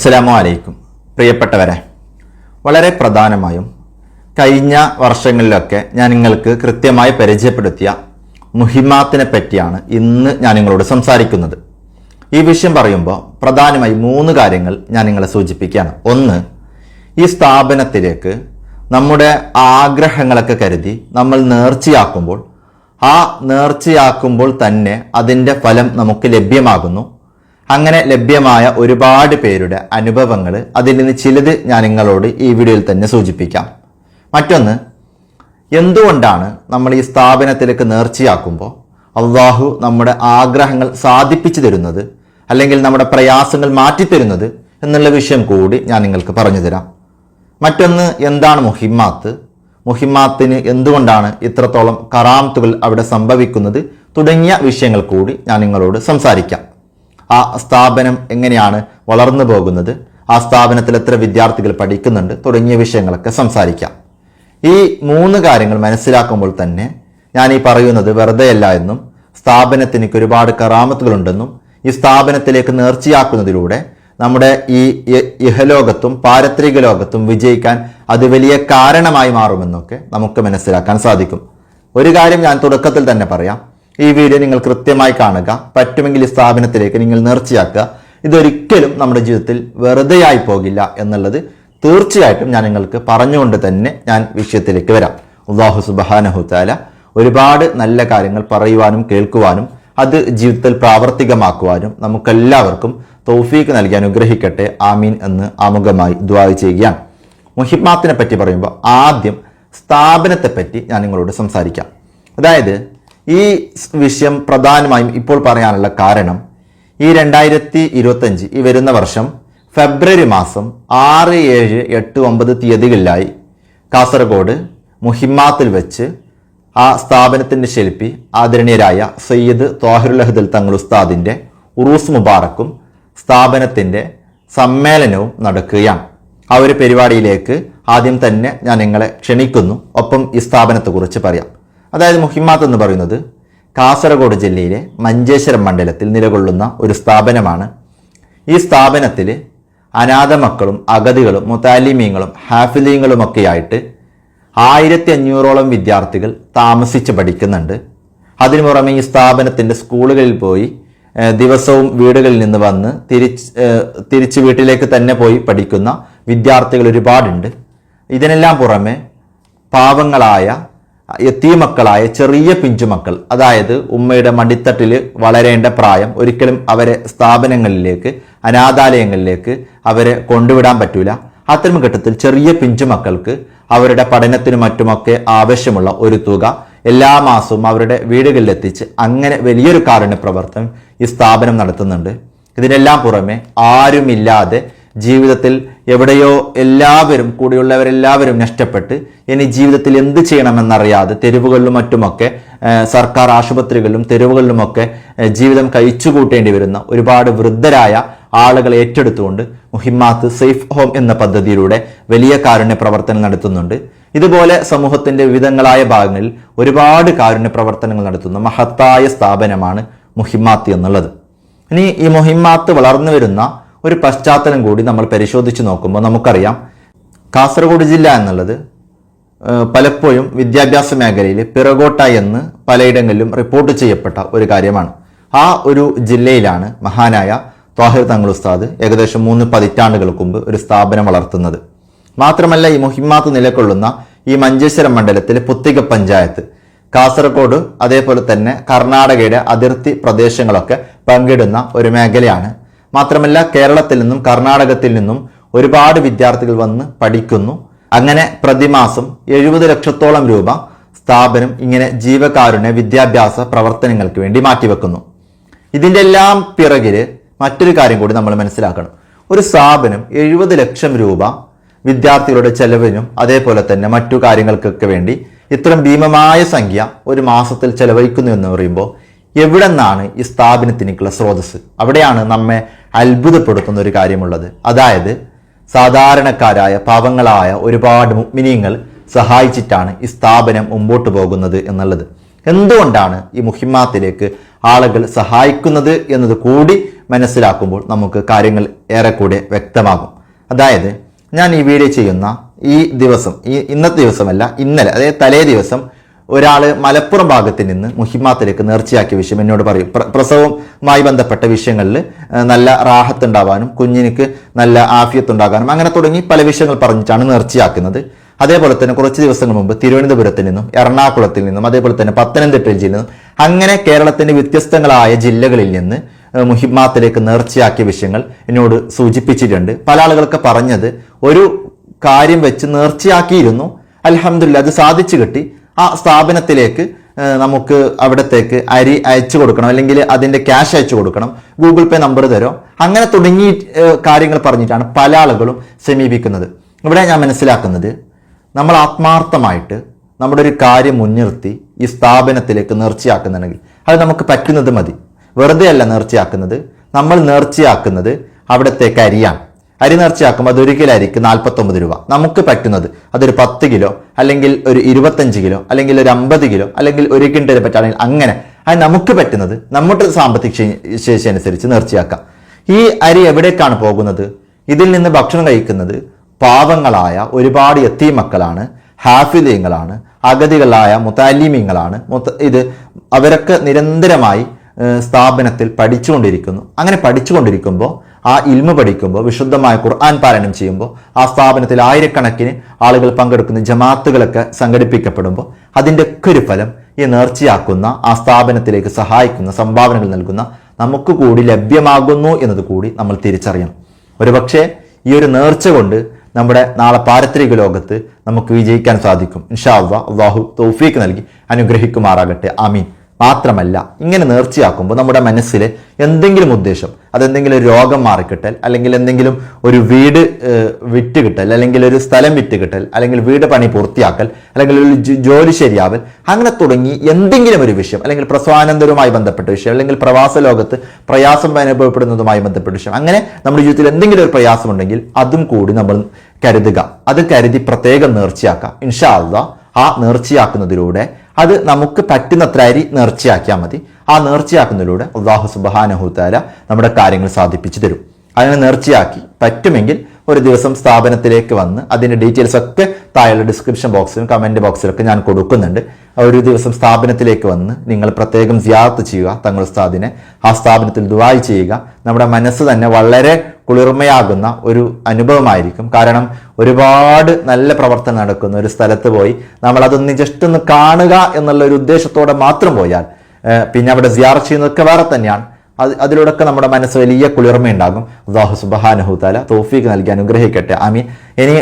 അസ്സലാമു അലൈക്കും. പ്രിയപ്പെട്ടവരെ വളരെ പ്രധാനമായും കഴിഞ്ഞ വർഷങ്ങളിലൊക്കെ ഞാൻ നിങ്ങൾക്ക് കൃത്യമായി പരിചയപ്പെടുത്തിയ മുഹിമാത്തിനെ പറ്റിയാണ് ഇന്ന് ഞാൻ നിങ്ങളോട് സംസാരിക്കുന്നത്. ഈ വിഷയം പറയുമ്പോൾ പ്രധാനമായി മൂന്ന് കാര്യങ്ങൾ ഞാൻ നിങ്ങളെ സൂചിപ്പിക്കുകയാണ്. ഒന്ന് ഈ സ്ഥാപനത്തിലേക്ക് നമ്മുടെ ആഗ്രഹങ്ങളൊക്കെ കരുതി നമ്മൾ നേർച്ചയാക്കുമ്പോൾ ആ നേർച്ചയാക്കുമ്പോൾ തന്നെ അതിന്റെ ഫലം നമുക്ക് ലഭ്യമാകുന്നു. അങ്ങനെ ലഭ്യമായ ഒരുപാട് പേരുടെ അനുഭവങ്ങൾ അതിൽ നിന്ന് ചിലത് ഞാൻ നിങ്ങളോട് ഈ വീഡിയോയിൽ തന്നെ സൂചിപ്പിക്കാം. മറ്റൊന്ന് എന്തുകൊണ്ടാണ് നമ്മൾ ഈ സ്ഥാപനത്തിലേക്ക് നേർച്ചയാക്കുമ്പോൾ അള്ളാഹു നമ്മുടെ ആഗ്രഹങ്ങൾ സാധിപ്പിച്ചു തരുന്നത് അല്ലെങ്കിൽ നമ്മുടെ പ്രയാസങ്ങൾ മാറ്റിത്തരുന്നത് എന്നുള്ള വിഷയം കൂടി ഞാൻ നിങ്ങൾക്ക് പറഞ്ഞു തരാം. മറ്റൊന്ന് എന്താണ് മുഹിമാത്ത് മുഹിമാത്തിന് എന്തുകൊണ്ടാണ് ഇത്രത്തോളം കറാമത്തുകൾ അവിടെ സംഭവിക്കുന്നത് തുടങ്ങിയ വിഷയങ്ങൾ കൂടി ഞാൻ നിങ്ങളോട് സംസാരിക്കാം. ആ സ്ഥാപനം എങ്ങനെയാണ് വളർന്നു പോകുന്നത്? ആ സ്ഥാപനത്തിൽ എത്ര വിദ്യാർത്ഥികൾ പഠിക്കുന്നുണ്ട്? തുടങ്ങിയ വിഷയങ്ങളൊക്കെ സംസാരിക്കാം. ഈ മൂന്ന് കാര്യങ്ങൾ മനസ്സിലാക്കുമ്പോൾ തന്നെ ഞാൻ ഈ പറയുന്നത് വെറുതെയല്ല എന്നും സ്ഥാപനത്തിന് എനിക്ക് ഒരുപാട് കറാമത്തുകളുണ്ടെന്നും ഈ സ്ഥാപനത്തിലേക്ക് നേർച്ചയാക്കുന്നതിലൂടെ നമ്മുടെ ഈ ഇഹലോകത്തും പാരത്രിക ലോകത്തും വിജയിക്കാൻ അത് വലിയ കാരണമായി മാറുമെന്നൊക്കെ നമുക്ക് മനസ്സിലാക്കാൻ സാധിക്കും. ഒരു കാര്യം ഞാൻ തുടക്കത്തിൽ തന്നെ പറയാം. ഈ വീഡിയോ നിങ്ങൾ കൃത്യമായി കാണുക. പറ്റുമെങ്കിൽ ഈ സ്ഥാപനത്തിലേക്ക് നിങ്ങൾ നേർച്ചയാക്കുക ഇതൊരിക്കലും നമ്മുടെ ജീവിതത്തിൽ വെറുതെയായി പോകില്ല എന്നുള്ളത് തീർച്ചയായിട്ടും ഞാൻ നിങ്ങൾക്ക് പറഞ്ഞുകൊണ്ട് തന്നെ ഞാൻ വിഷയത്തിലേക്ക് വരാം. ഉദാഹു സുബാനഹുത്താല ഒരുപാട് നല്ല കാര്യങ്ങൾ പറയുവാനും കേൾക്കുവാനും അത് ജീവിതത്തിൽ പ്രാവർത്തികമാക്കുവാനും നമുക്കെല്ലാവർക്കും തൗഫീക്ക് നൽകി അനുഗ്രഹിക്കട്ടെ. ആമീൻ എന്ന് ആമുഖമായി ദ്വാ ചെയ്യുകയാണ്. മുഹിമാത്തിനെ പറ്റി പറയുമ്പോൾ ആദ്യം സ്ഥാപനത്തെ പറ്റി ഞാൻ നിങ്ങളോട് സംസാരിക്കാം. അതായത് ഈ വിഷയം പ്രധാനമായും ഇപ്പോൾ പറയാനുള്ള കാരണം ഈ രണ്ടായിരത്തി ഇരുപത്തഞ്ച് ഈ വരുന്ന വർഷം ഫെബ്രുവരി മാസം ആറ് ഏഴ് എട്ട് ഒമ്പത് തീയതികളിലായി കാസർഗോഡ് മുഹിമാത്തിൽ വെച്ച് ആ സ്ഥാപനത്തിന്റെ ശില്പി ആദരണീയരായ സയ്യിദ് തോഹിറുൽ അഹദൽ തങ്ങൾ ഉസ്താദിന്റെ ഉറൂസ് മുബാറക്കും സ്ഥാപനത്തിന്റെ സമ്മേളനവും നടക്കുകയാണ്. ആ ഒരു പരിപാടിയിലേക്ക് ആദ്യം തന്നെ ഞാൻ നിങ്ങളെ ക്ഷണിക്കുന്നു. ഒപ്പം ഈ സ്ഥാപനത്തെക്കുറിച്ച് പറയാം. അതായത് മുഹിമാത്ത് എന്ന് പറയുന്നത് കാസർഗോഡ് ജില്ലയിലെ മഞ്ചേശ്വരം മണ്ഡലത്തിൽ നിലകൊള്ളുന്ന ഒരു സ്ഥാപനമാണ്. ഈ സ്ഥാപനത്തിൽ അനാഥ മക്കളും അഗതികളും മുത്താലിമീങ്ങളും ഹാഫിലീങ്ങളും ഒക്കെയായിട്ട് ആയിരത്തി അഞ്ഞൂറോളം വിദ്യാർത്ഥികൾ താമസിച്ച് പഠിക്കുന്നുണ്ട്. അതിനു പുറമെ ഈ സ്ഥാപനത്തിന്റെ സ്കൂളുകളിൽ പോയി ദിവസവും വീടുകളിൽ നിന്ന് വന്ന് തിരിച്ച് തിരിച്ച് വീട്ടിലേക്ക് തന്നെ പോയി പഠിക്കുന്ന വിദ്യാർത്ഥികൾ ഒരുപാടുണ്ട്. ഇതിനെല്ലാം പുറമെ പാവങ്ങളായ എത്തീമക്കളായ ചെറിയ പിഞ്ചുമക്കൾ അതായത് ഉമ്മയുടെ മടിത്തട്ടിൽ വളരേണ്ട പ്രായം ഒരിക്കലും അവരെ സ്ഥാപനങ്ങളിലേക്ക് അനാഥാലയങ്ങളിലേക്ക് അവരെ കൊണ്ടുവിടാൻ പറ്റൂല. അത്തരം ഘട്ടത്തിൽ ചെറിയ പിഞ്ചുമക്കൾക്ക് അവരുടെ പഠനത്തിനും മറ്റുമൊക്കെ ആവശ്യമുള്ള ഒരു തുക എല്ലാ മാസവും അവരുടെ വീടുകളിലെത്തിച്ച് അങ്ങനെ വലിയൊരു കാരുണ്യ പ്രവർത്തനം ഈ സ്ഥാപനം നടത്തുന്നുണ്ട്. ഇതിനെല്ലാം പുറമെ ആരുമില്ലാതെ ജീവിതത്തിൽ എവിടെയോ എല്ലാവരും കൂടെയുള്ളവരെല്ലാവരും നഷ്ടപ്പെട്ട് ഇനി ജീവിതത്തിൽ എന്ത് ചെയ്യണമെന്നറിയാതെ തെരുവുകളിലും മറ്റുമൊക്കെ സർക്കാർ ആശുപത്രികളിലും തെരുവുകളിലുമൊക്കെ ജീവിതം കഴിച്ചു കൂട്ടേണ്ടി വരുന്ന ഒരുപാട് വൃദ്ധരായ ആളുകളെ ഏറ്റെടുത്തുകൊണ്ട് മുഹിമാത്ത് സേഫ് ഹോം എന്ന പദ്ധതിയിലൂടെ വലിയ കാരുണ്യ പ്രവർത്തനം നടത്തുന്നുണ്ട്. ഇതുപോലെ സമൂഹത്തിന്റെ വിവിധങ്ങളായ ഭാഗങ്ങളിൽ ഒരുപാട് കാരുണ്യ പ്രവർത്തനങ്ങൾ നടത്തുന്ന മഹത്തായ സ്ഥാപനമാണ് മുഹിമാത്ത് എന്നുള്ളത്. ഇനി ഈ മുഹിമാത്ത് വളർന്നു വരുന്ന ഒരു പശ്ചാത്തലം കൂടി നമ്മൾ പരിശോധിച്ച് നോക്കുമ്പോൾ നമുക്കറിയാം. കാസർഗോഡ് ജില്ല എന്നുള്ളത് പലപ്പോഴും വിദ്യാഭ്യാസ മേഖലയിൽ പിറകോട്ട എന്ന് പലയിടങ്ങളിലും റിപ്പോർട്ട് ചെയ്യപ്പെട്ട ഒരു കാര്യമാണ്. ആ ഒരു ജില്ലയിലാണ് മഹാനായ ത്വാഹിർ തങ്ങൾ ഉസ്താദ് ഏകദേശം മൂന്ന് പതിറ്റാണ്ടുകൾക്ക് മുമ്പ് ഒരു സ്ഥാപനം വളർത്തുന്നത്. മാത്രമല്ല ഈ മുഹിമാത്ത് നിലകൊള്ളുന്ന ഈ മഞ്ചേശ്വരം മണ്ഡലത്തിലെ പുത്തിക പഞ്ചായത്ത് കാസർഗോഡ് അതേപോലെ തന്നെ കർണാടകയുടെ അതിർത്തി പ്രദേശങ്ങളൊക്കെ പങ്കിടുന്ന ഒരു മേഖലയാണ് മാത്രമല്ല കേരളത്തിൽ നിന്നും കർണാടകത്തിൽ നിന്നും ഒരുപാട് വിദ്യാർത്ഥികൾ വന്ന് പഠിക്കുന്നു. അങ്ങനെ പ്രതിമാസം എഴുപത് ലക്ഷത്തോളം രൂപ സ്ഥാപനം ഇങ്ങനെ ജീവകാരുണ്യ വിദ്യാഭ്യാസ പ്രവർത്തനങ്ങൾക്ക് വേണ്ടി മാറ്റിവെക്കുന്നു. ഇതിന്റെ എല്ലാം പിറകിൽ മറ്റൊരു കാര്യം കൂടി നമ്മൾ മനസ്സിലാക്കണം. ഒരു സ്ഥാപനം എഴുപത് ലക്ഷം രൂപ വിദ്യാർത്ഥികളുടെ ചെലവിനും അതേപോലെ തന്നെ മറ്റു കാര്യങ്ങൾക്കൊക്കെ വേണ്ടി ഇത്രയും ഭീമമായ സംഖ്യ ഒരു മാസത്തിൽ ചെലവഴിക്കുന്നു എന്ന് പറയുമ്പോൾ എവിടെ നിന്നാണ് ഈ സ്ഥാപനത്തിനേക്കുള്ള സ്രോതസ് അവിടെയാണ് നമ്മെ അത്ഭുതപ്പെടുത്തുന്ന ഒരു കാര്യമുള്ളത്. അതായത് സാധാരണക്കാരായ പാവങ്ങളായ ഒരുപാട് മുഗ്മിനീങ്ങൾ സഹായിച്ചിട്ടാണ് ഈ സ്ഥാപനം മുമ്പോട്ട് പോകുന്നത് എന്നുള്ളത്. എന്തുകൊണ്ടാണ് ഈ മുഹിമാത്തിലേക്ക് ആളുകൾ സഹായിക്കുന്നത് എന്നത് കൂടി മനസ്സിലാക്കുമ്പോൾ നമുക്ക് കാര്യങ്ങൾ ഏറെക്കൂടെ വ്യക്തമാകും. അതായത് ഞാൻ ഈ വീഡിയോ ചെയ്യുന്ന ഈ ദിവസം ഈ ഇന്നത്തെ ദിവസമല്ല ഇന്നലെ അതായത് തലേ ദിവസം ഒരാൾ മലപ്പുറം ഭാഗത്ത് നിന്ന് മുഹിമാത്തിലേക്ക് നേർച്ചയാക്കിയ വിഷയം എന്നോട് പറയും. പ്രസവവുമായി ബന്ധപ്പെട്ട വിഷയങ്ങളിൽ നല്ല റാഹത്ത് ഉണ്ടാവാനും കുഞ്ഞിനിക്ക് നല്ല ആഫിയത്ത് ഉണ്ടാകാനും അങ്ങനെ തുടങ്ങി പല വിഷയങ്ങൾ പറഞ്ഞിട്ടാണ് നേർച്ചയാക്കുന്നത്. അതേപോലെ തന്നെ കുറച്ച് ദിവസങ്ങൾ മുമ്പ് തിരുവനന്തപുരത്ത് നിന്നും എറണാകുളത്തിൽ നിന്നും അതേപോലെ തന്നെ പത്തനംതിട്ടയിൽ നിന്നും അങ്ങനെ കേരളത്തിന്റെ വ്യത്യസ്തങ്ങളായ ജില്ലകളിൽ നിന്ന് മുഹിമാത്തിലേക്ക് നേർച്ചയാക്കിയ വിഷയങ്ങൾ എന്നോട് സൂചിപ്പിച്ചിട്ടുണ്ട്. പല ആളുകൾക്ക് പറഞ്ഞത് ഒരു കാര്യം വെച്ച് നേർച്ചയാക്കിയിരുന്നു. അലഹമില്ല അത് സാധിച്ചു കിട്ടി. ആ സ്ഥാപനത്തിലേക്ക് നമുക്ക് അവിടത്തേക്ക് അരി അയച്ചു കൊടുക്കണം അല്ലെങ്കിൽ അതിന്റെ ക്യാഷ് അയച്ചു കൊടുക്കണം. ഗൂഗിൾ പേ നമ്പർ തരോ അങ്ങനെ തുടങ്ങി കാര്യങ്ങൾ പറഞ്ഞിട്ടാണ് പല ആളുകളും സമീപിക്കുന്നത്. ഇവിടെ ഞാൻ മനസ്സിലാക്കുന്നത് നമ്മൾ ആത്മാർത്ഥമായിട്ട് നമ്മുടെ ഒരു കാര്യം മുൻനിർത്തി ഈ സ്ഥാപനത്തിലേക്ക് നേർച്ചയാക്കുന്നുണ്ടെങ്കിൽ അത് നമുക്ക് പറ്റുന്നത് മതി. വെറുതെ അല്ല നേർച്ചയാക്കുന്നത് നമ്മൾ നേർച്ചയാക്കുന്നത് അവിടത്തേക്ക് അരിയാണ്. അരി നേർച്ചയാക്കും അത് ഒരു കിലോ അരിക്ക് നാൽപ്പത്തൊമ്പത് രൂപ. നമുക്ക് പറ്റുന്നത് അതൊരു പത്ത് കിലോ അല്ലെങ്കിൽ ഒരു ഇരുപത്തഞ്ച് കിലോ അല്ലെങ്കിൽ ഒരു അമ്പത് കിലോ അല്ലെങ്കിൽ ഒരു കിണ്ടൽ പറ്റുകയാണെങ്കിൽ അങ്ങനെ. അത് നമുക്ക് പറ്റുന്നത് നമ്മുടെ സാമ്പത്തിക ശേഷി അനുസരിച്ച് നേർച്ചയാക്കാം ഈ അരി എവിടേക്കാണ് പോകുന്നത്? ഇതിൽ നിന്ന് ഭക്ഷണം കഴിക്കുന്നത് പാവങ്ങളായ ഒരുപാട് എത്തി മക്കളാണ് ഹാഫിദീങ്ങളാണ് അഗതികളായ മുത്താലിമീങ്ങളാണ്. മുത്ത ഇത് അവരൊക്കെ നിരന്തരമായി സ്ഥാപനത്തിൽ പഠിച്ചുകൊണ്ടിരിക്കുന്നു. അങ്ങനെ പഠിച്ചുകൊണ്ടിരിക്കുമ്പോൾ ആ ഇൽമ പഠിക്കുമ്പോൾ വിശുദ്ധമായ ഖുർആൻ പാരായണം ചെയ്യുമ്പോൾ ആ സ്ഥാപനത്തിൽ ആയിരക്കണക്കിന് ആളുകൾ പങ്കെടുക്കുന്ന ജമാത്തുകളൊക്കെ സംഘടിപ്പിക്കപ്പെടുമ്പോൾ അതിന്റെ ഒക്കെ ഒരു ഫലം ഈ നേർച്ചയാക്കുന്ന ആ സ്ഥാപനത്തിലേക്ക് സഹായിക്കുന്ന സംഭാവനകൾ നൽകുന്ന നമുക്ക് കൂടി ലഭ്യമാകുന്നു എന്നത് കൂടി നമ്മൾ തിരിച്ചറിയണം. ഒരുപക്ഷെ ഈ ഒരു നേർച്ച കൊണ്ട് നമ്മുടെ നാളെ പാരത്രിക ലോകത്ത് നമുക്ക് വിജയിക്കാൻ സാധിക്കും. ഇൻഷാ അള്ളാഹ് അള്ളാഹു തൗഫീക്ക് നൽകി അനുഗ്രഹിക്കുമാറാകട്ടെ. അമീൻ മാത്രമല്ല ഇങ്ങനെ നേർച്ചയാക്കുമ്പോൾ നമ്മുടെ മനസ്സിലെ എന്തെങ്കിലും ഉദ്ദേശം അതെന്തെങ്കിലും രോഗം മാറിക്കിട്ടൽ അല്ലെങ്കിൽ എന്തെങ്കിലും ഒരു വീട് വിറ്റ് കിട്ടൽ അല്ലെങ്കിൽ ഒരു സ്ഥലം വിറ്റ് കിട്ടൽ അല്ലെങ്കിൽ വീട് പണി പൂർത്തിയാക്കൽ അല്ലെങ്കിൽ ഒരു ജോലി ശരിയാവൽ അങ്ങനെ തുടങ്ങി എന്തെങ്കിലും ഒരു വിഷയം അല്ലെങ്കിൽ പ്രസവാനന്തരവുമായി ബന്ധപ്പെട്ട വിഷയം അല്ലെങ്കിൽ പ്രവാസ ലോകത്ത് പ്രയാസം അനുഭവപ്പെടുന്നതുമായി ബന്ധപ്പെട്ട വിഷയം അങ്ങനെ നമ്മുടെ ജീവിതത്തിൽ എന്തെങ്കിലും ഒരു പ്രയാസമുണ്ടെങ്കിൽ അതും കൂടി നമ്മൾ കരുതുക. അത് കരുതി പ്രത്യേകം നേർച്ചയാക്കുക ഇൻഷാ അള്ളാ ആ നേർച്ചയാക്കുന്നതിലൂടെ അത് നമുക്ക് പറ്റുന്നത്ര അരി നേർച്ചയാക്കിയാൽ മതി. ആ നേർച്ചയാക്കുന്നതിലൂടെ അള്ളാഹു സുബാനഹുത്താല നമ്മുടെ കാര്യങ്ങൾ സാധിപ്പിച്ചു തരും. അങ്ങനെ നേർച്ചയാക്കി. പറ്റുമെങ്കിൽ ഒരു ദിവസം സ്ഥാപനത്തിലേക്ക് വന്ന് അതിന്റെ ഡീറ്റെയിൽസ് ഒക്കെ താഴെ ഡിസ്ക്രിപ്ഷൻ ബോക്സിലും കമന്റ് ബോക്സിലൊക്കെ ഞാൻ കൊടുക്കുന്നുണ്ട്. ഒരു ദിവസം സ്ഥാപനത്തിലേക്ക് വന്ന് നിങ്ങൾ പ്രത്യേകം സിയാറത്ത് ചെയ്യുക തങ്ങൾ ഉസ്താദിനെ ആ സ്ഥാപനത്തിൽ ദുബായ് ചെയ്യുക. നമ്മുടെ മനസ്സ് തന്നെ വളരെ കുളിർമയാകുന്ന ഒരു അനുഭവമായിരിക്കും. കാരണം ഒരുപാട് നല്ല പ്രവർത്തനം നടക്കുന്ന ഒരു സ്ഥലത്ത് പോയി നമ്മൾ അതൊന്ന് ജസ്റ്റ് ഒന്ന് കാണുക എന്നുള്ള ഒരു ഉദ്ദേശത്തോടെ മാത്രം പോയാൽ പിന്നെ അവിടെ സിയാർ ചെയ്യുന്നതൊക്കെ വേറെ തന്നെയാണ്. അത് അതിലൂടെയൊക്കെ നമ്മുടെ മനസ്സ് വലിയ കുളിർമയുണ്ടാകും. അള്ളാഹു താല തോഫീക്ക് നൽകി അനുഗ്രഹിക്കട്ടെ. ആമീൻ. ഇനി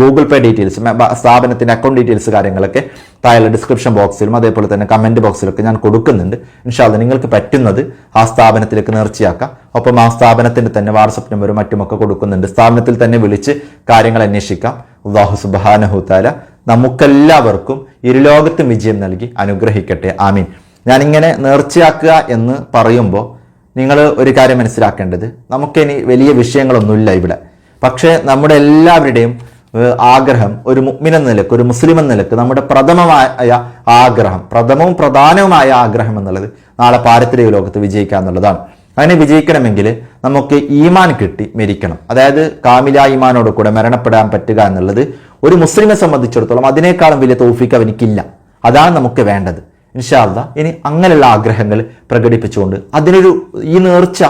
ഗൂഗിൾ പേ ഡീറ്റെയിൽസ് സ്ഥാപനത്തിന്റെ അക്കൗണ്ട് ഡീറ്റെയിൽസ് കാര്യങ്ങളൊക്കെ താഴെ ഡിസ്ക്രിപ്ഷൻ ബോക്സിലും അതേപോലെ തന്നെ കമന്റ് ബോക്സിലൊക്കെ ഞാൻ കൊടുക്കുന്നുണ്ട്. ഇൻഷാല്ല നിങ്ങൾക്ക് പറ്റുന്നത് ആ സ്ഥാപനത്തിലേക്ക് നേർച്ചയാക്കാം ഒപ്പം ആ സ്ഥാപനത്തിന്റെ തന്നെ വാട്സപ്പ് നമ്പറും മറ്റുമൊക്കെ കൊടുക്കുന്നുണ്ട്. സ്ഥാപനത്തിൽ തന്നെ വിളിച്ച് കാര്യങ്ങൾ അന്വേഷിക്കാം. അള്ളാഹു താല നമുക്കെല്ലാവർക്കും ഇരുലോകത്തും വിജയം നൽകി അനുഗ്രഹിക്കട്ടെ. ആമീൻ. ഞാനിങ്ങനെ നേർച്ചയാക്കുക എന്ന് പറയുമ്പോൾ നിങ്ങൾ ഒരു കാര്യം മനസ്സിലാക്കേണ്ടത് നമുക്കിനി വലിയ വിഷയങ്ങളൊന്നുമില്ല ഇവിടെ. പക്ഷേ നമ്മുടെ എല്ലാവരുടെയും ആഗ്രഹം ഒരു മുഗ്മിൻ എന്ന നിലയ്ക്ക് ഒരു മുസ്ലിം എന്ന നിലയ്ക്ക് നമ്മുടെ പ്രഥമമായ ആഗ്രഹം പ്രഥമവും പ്രധാനവുമായ ആഗ്രഹം എന്നുള്ളത് നാളെ പാരത്രിക ലോകത്ത് വിജയിക്കുക എന്നുള്ളതാണ്. അതിനെ വിജയിക്കണമെങ്കിൽ നമുക്ക് ഈമാൻ കിട്ടി മരിക്കണം. അതായത് കാമില ഈമാനോട് കൂടെ മരണപ്പെടാൻ പറ്റുക എന്നുള്ളത് ഒരു മുസ്ലിമെ സംബന്ധിച്ചിടത്തോളം അതിനേക്കാളും വലിയ തോഫിക്ക് അവനിക്കില്ല. അതാണ് നമുക്ക് വേണ്ടത്. ഇൻഷാല്ല ഇനി അങ്ങനെയുള്ള ആഗ്രഹങ്ങൾ പ്രകടിപ്പിച്ചുകൊണ്ട് അതിനൊരു ഈ നേർച്ച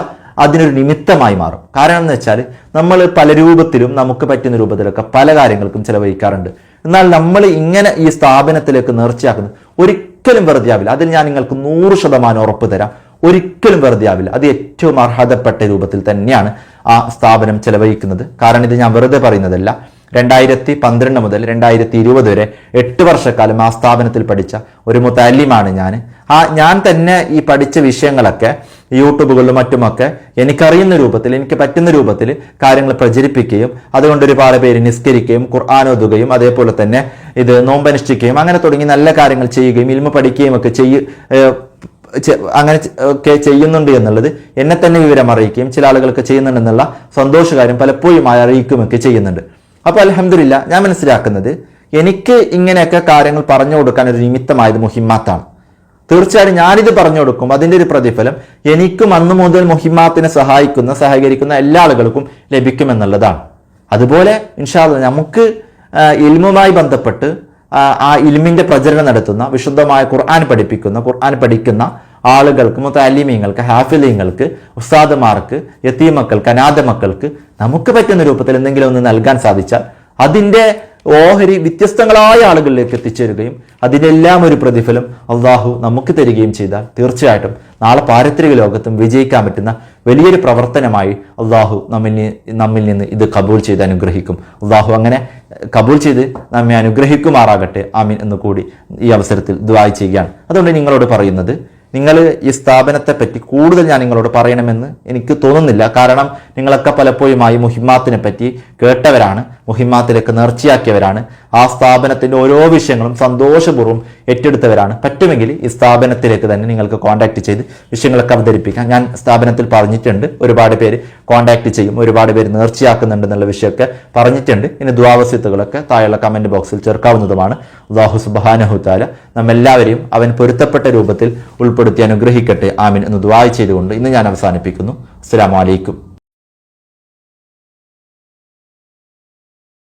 അതിനൊരു നിമിത്തമായി മാറും. കാരണം എന്ന് വെച്ചാൽ നമ്മൾ പല രൂപത്തിലും നമുക്ക് പറ്റുന്ന രൂപത്തിലൊക്കെ പല കാര്യങ്ങൾക്കും ചിലവഴിക്കാറുണ്ട്. എന്നാൽ നമ്മൾ ഇങ്ങനെ ഈ സ്ഥാപനത്തിലേക്ക് നേർച്ചയാക്കുന്നത് ഒരിക്കലും വെറുതെ ആവില്ല അതിൽ ഞാൻ നിങ്ങൾക്ക് നൂറ് ശതമാനം ഉറപ്പ് തരാം. ഒരിക്കലും വെറുതെ ആവില്ല അത് ഏറ്റവും അർഹതപ്പെട്ട രൂപത്തിൽ തന്നെയാണ് ആ സ്ഥാപനം ചെലവഴിക്കുന്നത്. കാരണം ഇത് ഞാൻ വെറുതെ പറയുന്നതല്ല. രണ്ടായിരത്തി പന്ത്രണ്ട് മുതൽ രണ്ടായിരത്തി ഇരുപത് വരെ എട്ട് വർഷക്കാലം ആ സ്ഥാപനത്തിൽ പഠിച്ച ഒരു മുത്താലിമാണ് ഞാൻ. ആ ഞാൻ തന്നെ ഈ പഠിച്ച വിഷയങ്ങളൊക്കെ യൂട്യൂബുകളിലും മറ്റുമൊക്കെ എനിക്കറിയുന്ന രൂപത്തിൽ എനിക്ക് പറ്റുന്ന രൂപത്തിൽ കാര്യങ്ങൾ പ്രചരിപ്പിക്കുകയും അതുകൊണ്ട് ഒരുപാട് പേര് നിസ്കരിക്കുകയും ഖുർആൻ ഓതുകയും അതേപോലെ തന്നെ ഇത് നോമ്പനുഷ്ഠിക്കുകയും അങ്ങനെ തുടങ്ങി നല്ല കാര്യങ്ങൾ ചെയ്യുകയും ഇൽമ പഠിക്കുകയും ഒക്കെ ചെയ്യ അങ്ങനെ ഒക്കെ ചെയ്യുന്നുണ്ട് എന്നുള്ളത് എന്നെ തന്നെ വിവരം അറിയിക്കുകയും ചില ആളുകൾക്ക് ചെയ്യുന്നുണ്ടെന്നുള്ള സന്തോഷകാര്യം പലപ്പോഴും അറിയിക്കുകയൊക്കെ ചെയ്യുന്നുണ്ട്. അപ്പൊ അലഹമില്ല ഞാൻ മനസ്സിലാക്കുന്നത് എനിക്ക് ഇങ്ങനെയൊക്കെ കാര്യങ്ങൾ പറഞ്ഞു കൊടുക്കാൻ ഒരു നിമിത്തമായത് മുഹിമ്മാത്താണ്. തീർച്ചയായും ഞാനിത് പറഞ്ഞു കൊടുക്കും അതിന്റെ ഒരു പ്രതിഫലം എനിക്കും അന്ന് മുതൽ മുഹിമാത്തിനെ സഹായിക്കുന്ന സഹകരിക്കുന്ന എല്ലാ ആളുകൾക്കും ലഭിക്കുമെന്നുള്ളതാണ്. അതുപോലെ ഇൻഷാല്ല നമുക്ക് ഇൽമുമായി ബന്ധപ്പെട്ട് ആ ഇൽമിന്റെ പ്രചരണം നടത്തുന്ന വിശുദ്ധമായ ഖുർആൻ പഠിപ്പിക്കുന്ന ഖുർആൻ പഠിക്കുന്ന ആളുകൾക്ക് മുത്താലിമീങ്ങൾക്ക് ഹാഫിലീങ്ങൾക്ക് ഉസ്താദുമാർക്ക് യത്തീമക്കൾക്ക് അനാഥ മക്കൾക്ക് നമുക്ക് പറ്റുന്ന രൂപത്തിൽ എന്തെങ്കിലും ഒന്ന് നൽകാൻ സാധിച്ചാൽ അതിന്റെ ഓഹരി വ്യത്യസ്തങ്ങളായ ആളുകളിലേക്ക് എത്തിച്ചേരുകയും അതിനെല്ലാം ഒരു പ്രതിഫലം അള്ളാഹു നമുക്ക് തരികയും ചെയ്താൽ തീർച്ചയായിട്ടും നാളെ പാരത്രിക ലോകത്തും വിജയിക്കാൻ പറ്റുന്ന വലിയൊരു പ്രവർത്തനമായി അള്ളാഹു നമ്മിൽ നമ്മിൽ നിന്ന് ഇത് കബൂൾ ചെയ്ത് അനുഗ്രഹിക്കും. അള്ളാഹു അങ്ങനെ കബൂൾ ചെയ്ത് നമ്മെ അനുഗ്രഹിക്കുമാറാകട്ടെ. ആമീൻ എന്ന് കൂടി ഈ അവസരത്തിൽ ദ്വായ് ചെയ്യുകയാണ്. അതുകൊണ്ട് നിങ്ങളോട് പറയുന്നത് നിങ്ങൾ ഈ സ്ഥാപനത്തെ പറ്റി കൂടുതൽ ഞാൻ നിങ്ങളോട് പറയണമെന്ന് എനിക്ക് തോന്നുന്നില്ല. കാരണം നിങ്ങളൊക്കെ പലപ്പോഴുമായി മുഹിമാത്തിനെ പറ്റി കേട്ടവരാണ് മുഹിമാത്തിലേക്ക് നേർച്ചയാക്കിയവരാണ്. ആ സ്ഥാപനത്തിന്റെ ഓരോ വിഷയങ്ങളും സന്തോഷപൂർവം ഏറ്റെടുത്തവരാണ്. പറ്റുമെങ്കിൽ ഈ സ്ഥാപനത്തിലേക്ക് തന്നെ നിങ്ങൾക്ക് കോൺടാക്ട് ചെയ്ത് വിഷയങ്ങളൊക്കെ അവതരിപ്പിക്കാം. ഞാൻ സ്ഥാപനത്തിൽ പറഞ്ഞിട്ടുണ്ട് ഒരുപാട് പേര് കോൺടാക്ട് ചെയ്യും ഒരുപാട് പേര് നേർച്ചയാക്കുന്നുണ്ട് എന്നുള്ള വിഷയമൊക്കെ പറഞ്ഞിട്ടുണ്ട്. ഇനി ദ്വാവസ്യത്തുകളൊക്കെ താഴെയുള്ള കമന്റ് ബോക്സിൽ ചേർക്കാവുന്നതുമാണ്. അള്ളാഹു സുബാനഹുത്താല നമ്മെല്ലാവരെയും അവൻ പൊരുത്തപ്പെട്ട രൂപത്തിൽ ഉൾപ്പെടുത്തി. അനുഗ്രഹിക്കട്ടെ. ആമിൻ. എന്ന് ദ്വായ ചെയ്തുകൊണ്ട് ഇന്ന് ഞാൻ അവസാനിപ്പിക്കുന്നു. അസ്സലാമു അലൈക്കും.